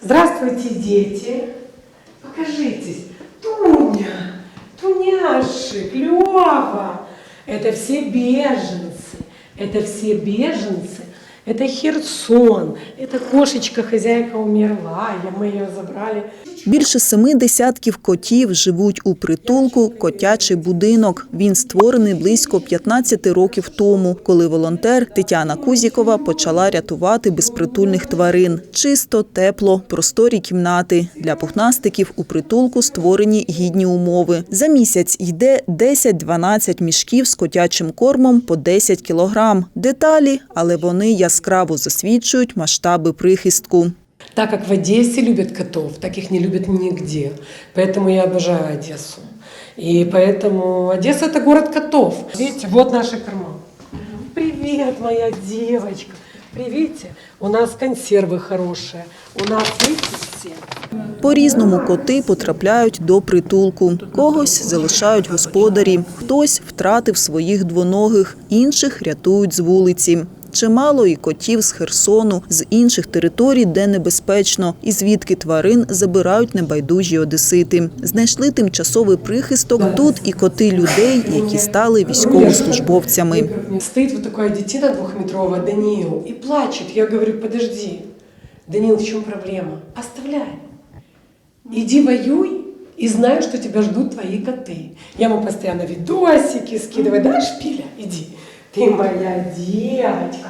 Здравствуйте, дети. Покажитесь. Туня, Туняши, Клёва. Это все беженцы. Это все беженцы. Это Херсон. Это кошечка, хозяйка умерла. Я, мы ее забрали. Більше семи десятків котів живуть у притулку «Котячий будинок». Він створений близько 15 років тому, коли волонтер Тетяна Кузікова почала рятувати безпритульних тварин. Чисто, тепло, просторі кімнати. Для пухнастиків у притулку створені гідні умови. За місяць йде 10-12 мішків з котячим кормом по 10 кілограм. Деталі, але вони яскраво засвідчують масштаби прихистку. Так как в Одессе любят котов, так их не любят нигде. Поэтому я обожаю Одессу. И поэтому Одесса это город котов. Видите, вот наши корма. Привет, моя девочка. Привет. У нас консервы хорошие. У нас, видите, все. По-різному коти потрапляють до притулку. Когось залишають господарі, хтось втратив своїх двоногих, інших рятують з вулиці. Чимало і котів з Херсону, з інших територій, де небезпечно, і звідки тварин забирають небайдужі одесити. Знайшли тимчасовий прихисток тут і коти людей, які стали військовослужбовцями. Стоит вот такая детина двухметровая, Даниил, и плачет. Я говорю, подожди. Даниил, в чем проблема? Оставляй. Иди воюй и знай, что тебя ждут твои коты. Я ему постоянно видосики скидываю. Да, Шпиля, иди. Ты моя девочка.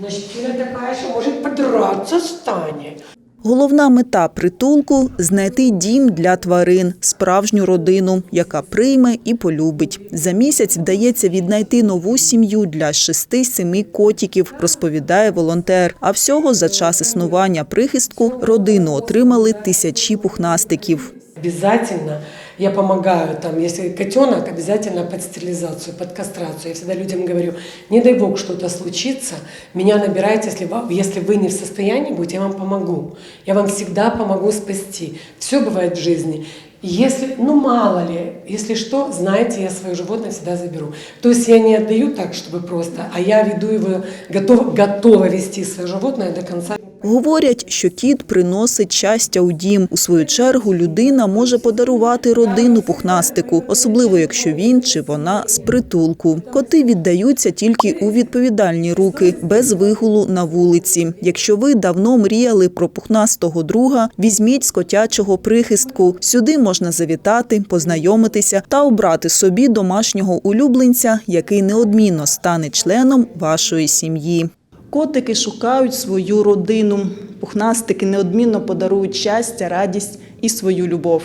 Но Шпиля такая, что может подраться станет. Головна мета притулку знайти дім для тварин, справжню родину, яка прийме і полюбить. За місяць вдається віднайти нову сім'ю для шести-семи котиків, розповідає волонтер. А всього за час існування прихистку родину отримали тисячі пухнастиків. Обязательно я помогаю, там, если котенок, обязательно под стерилизацию, под кастрацию. Я всегда людям говорю, не дай бог что-то случится, меня набирайте, если, вам, если вы не в состоянии будете, я вам помогу. Я вам всегда помогу спасти. Все бывает в жизни. Если, ну мало ли, если что, знаете, я свое животное всегда заберу. То есть я не отдаю так, чтобы просто, а я веду его, готова, готова вести свое животное до конца. Говорять, що кіт приносить щастя у дім. У свою чергу людина може подарувати родину пухнастику, особливо якщо він чи вона з притулку. Коти віддаються тільки у відповідальні руки, без вигулу на вулиці. Якщо ви давно мріяли про пухнастого друга, візьміть з котячого прихистку. Сюди можна завітати, познайомитися та обрати собі домашнього улюбленця, який неодмінно стане членом вашої сім'ї. Котики шукають свою родину. Пухнастики неодмінно подарують щастя, радість і свою любов.